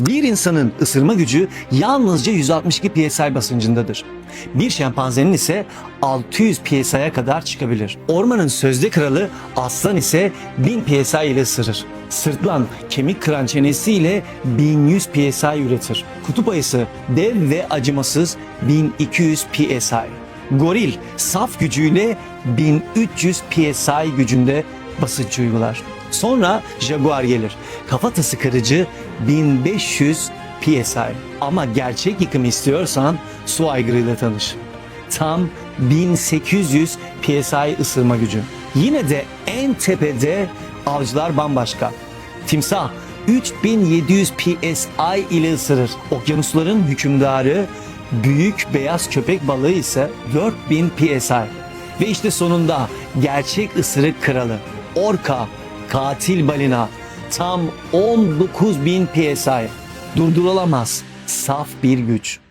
Bir insanın ısırma gücü yalnızca 162 psi basıncındadır. Bir şempanzenin ise 600 psi'ye kadar çıkabilir. Ormanın sözde kralı aslan ise 1000 psi ile ısırır. Sırtlan kemik kıran çenesiyle 1100 psi üretir. Kutup ayısı dev ve acımasız 1200 psi. Goril saf gücüyle 1300 psi gücünde basınç uygular. Sonra Jaguar gelir. Kafatası kırıcı 1500 psi. Ama gerçek yıkım istiyorsan su aygırıyla tanış. Tam 1800 psi ısırma gücü. Yine de en tepede avcılar bambaşka. Timsah 3700 psi ile ısırır. Okyanusların hükümdarı büyük beyaz köpek balığı ise 4000 psi. Ve işte sonunda gerçek ısırık kralı orka, katil balina tam 19.000 psi. Durdurulamaz saf bir güç.